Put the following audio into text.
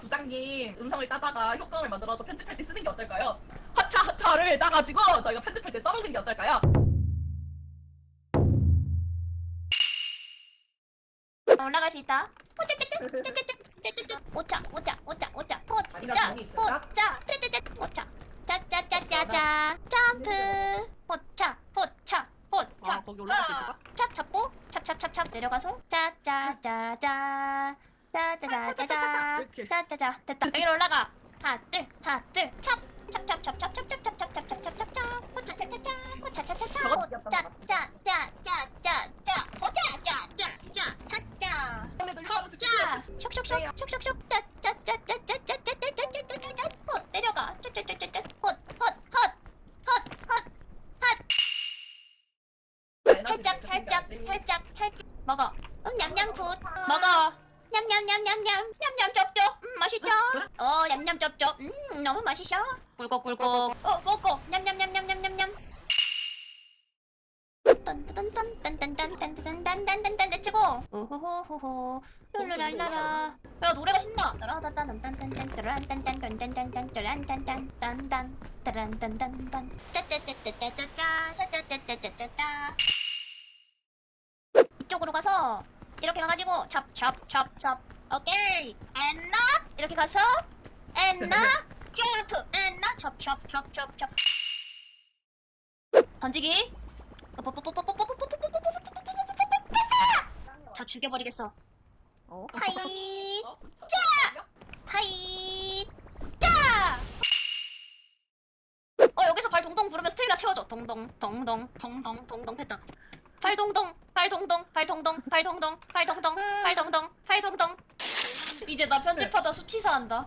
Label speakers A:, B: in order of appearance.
A: 부장님 음성을 따다가 효과음을 만들어서 편집할 때 쓰는 게 어떨까요? 하차 하차를 따가지고 저희가 편집할 때 써먹는 게 어떨까요?
B: 올라갈 수 있다. 짜짜짜 오차 오차 오차 오차
A: 있을까?
B: 호짜 짜짜짜 오차 짜짜짜짜짜 점프 호차 호차 호차
A: 아, 거기 올라갈 수 있을까?
B: 찹 잡고 찹찹찹찹 내려가서 짜짜짜짜 짜자자자자
A: 이렇게.
B: 짜자자 됐다 여기로 올라가 하나 둘 하나 둘찹 살짝 살짝 살짝 살짝 먹어 응 냠냠굿 먹어 냠냠냠냠냠. 냠냠 쩝쩝. 음 맛있죠? 어 냠냠 쩝쩝. 음 너무 맛있어. 꿀꺽꿀꺽. 어 먹고 냠냠냠냠냠냠냠 딴딴딴딴딴딴딴딴딴딴딴딴딴 내치고. 오호호호호. 룰루랄라라. 야 노래가 신나. 따라다딴딴딴딴딴딴딴딴딴딴딴딴딴딴딴딴딴딴. 따란딴딴딴. 짜짜짜짜짜짜짜 짜짜짜짜짜짜. 이쪽으로 가서 이렇게 가가지고 찹찹찹찹 오케이 엔나 이렇게 가서 엔나 점프 엔나 찹찹찹찹찹 던지기 저 죽여버리겠어
A: 어?
B: 하이
A: 어?
B: 짜! 하이 짜! 어 여기서 발 동동 부르면 스테이나 채워줘 동동 동동 동동 동동 됐다 발 동동 발 동동 발 동동 발 동동 발 동동 발 동동 발 동동. 이제 나 편집하다 수치사 한다